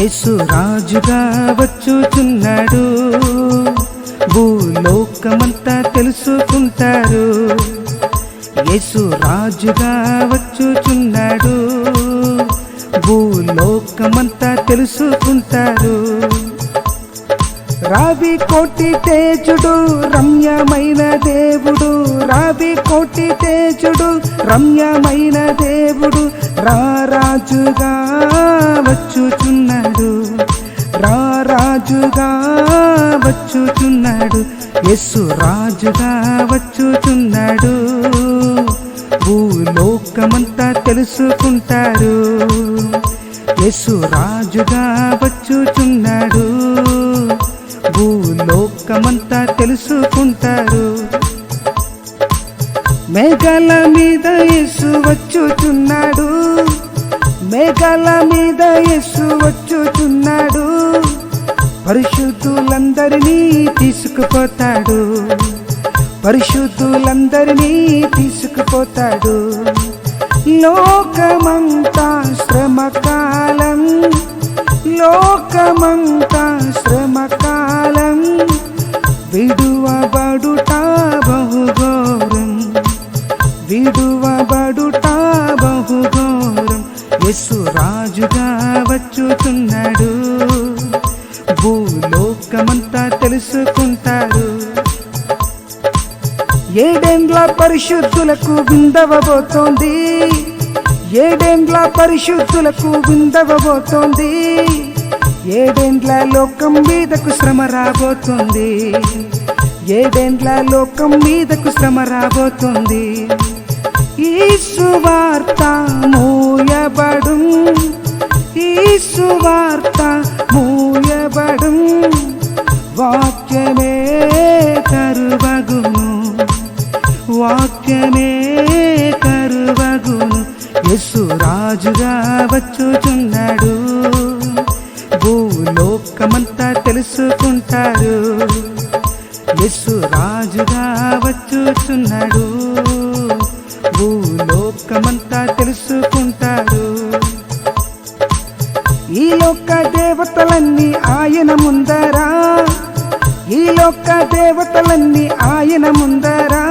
యేసు రాజుగా వచ్చుచున్నాడు. భూలోకమంతా తెలుసుకుంటారు. యేసు రాజుగా వచ్చుచున్నాడు. భూలోకమంతా తెలుసుకుంటారు. రావి కోటి తేజుడు రమ్యమైన దేవుడు. రావి కోటి తేజుడు రమ్యమైన దేవుడు. రారాజుగా వచ్చుచున్నాడు. రారాజుగా వచ్చుచున్నాడు. యస్సు రాజుగా వచ్చుచున్నాడు. భూలోకమంతా తెలుసుకుంటారు. యేసు రాజుగా వచ్చుచున్నాడు. భూలోకమంతా తెలుసుకుంటారు. మేఘాల మీద యేసు వచ్చుచున్నాడు. మేఘాల మీద యేసు వచ్చుచున్నాడు. పరిశుద్ధులందరినీ తీసుకుపోతాడు. పరిశుద్ధులందరినీ తీసుకుపోతాడు. లోకమంతా శ్రమకాలం. లోకమంతా బహుఘోరం యస్సు రాజుగా వచ్చుతున్నాడు భూలోకమంతా తెలుసుకుంటారు ఏడేండ్ల పరిశుద్ధులకు విందవబోతోంది. ఏడేండ్ల పరిశుద్ధులకు విందవబోతోంది. ఏడేండ్ల లోకం మీదకు శ్రమ రాబోతుంది. ఏడేండ్ల లోకం మీదకు శ్రమ రాబోతుంది. ఈ సువార్త మూయబడు. ఈ సువార్త మూయబడు. వాక్యమే కరువగును వాక్యమే కరువగును యస్సు రాజుగా వచ్చుచున్నాడు. భూలోకమంతా తెలుసుకుంటారు. యస్సు రాజుగా వచ్చుచున్నాడు. లోకమంతా తెలుసుకుంటారు ఈ లోక దేవతలన్నీ ఆయన ముందరా? ఈ లోక దేవతలన్నీ ఆయన ముందరా?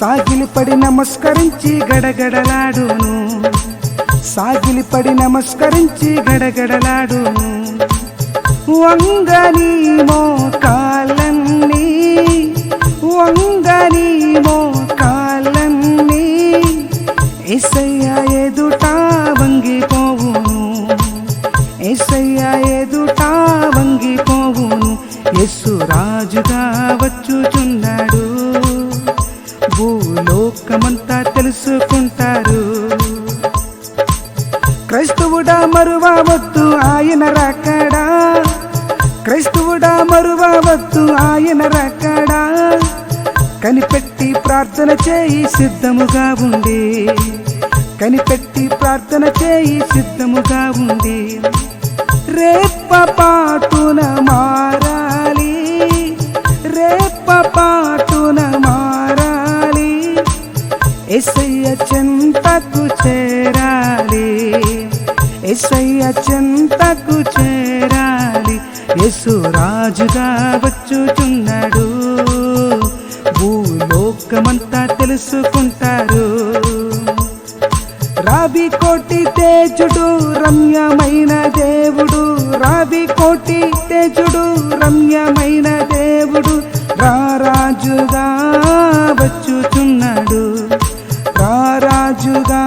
సాగిలిపడి నమస్కరించి గడగడలాడును. సాగిలిపడి నమస్కరించి గడగడలాడును. వంగని మోకాలన్నీ వంగని మోకాలన్నీ ఎసయ్య ఎదుట వంగిపోవును. ఎసయ్య ఎదుట వంగిపోవును. ఎస్సు రాజుగా వచ్చుచున్నాడు. భూలోకమంతా తెలుసుకుంటారు. క్రైస్తవుడా మరువవద్దు ఆయన రాకడా? క్రైస్తవుడా మరువవద్దు ఆయన రాకడా? కనిపెట్టి ప్రార్థన చేయి సిద్ధముగా ఉండే. కనిపెట్టి ప్రార్థన చేయి సిద్ధముగా ఉండి. రేప పాటున మారాలి. రేప పాటున మారాలి. ఎసయ్య చెంతకు చేరాలి. ఎసయ్య చెంతకు చేరాలి. యేసు రాజుగా వచ్చుచున్నాడు. భూలోకమంతా తెలుసుకుంటారు తేజుడు రమ్యమైన దేవుడు. రావి కోటి తేజుడు రమ్యమైన దేవుడు. రారాజుగా వచ్చుచున్నాడు. రారాజుగా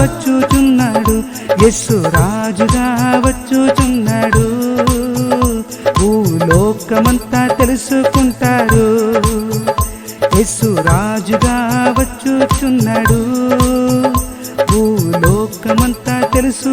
వచ్చుచున్నాడు. యస్సు రాజుగా వచ్చుచున్నాడు. భూలోకమంతా తెలుసుకుంటారు. యస్సు రాజుగా వచ్చుచున్నాడు. తెలుసు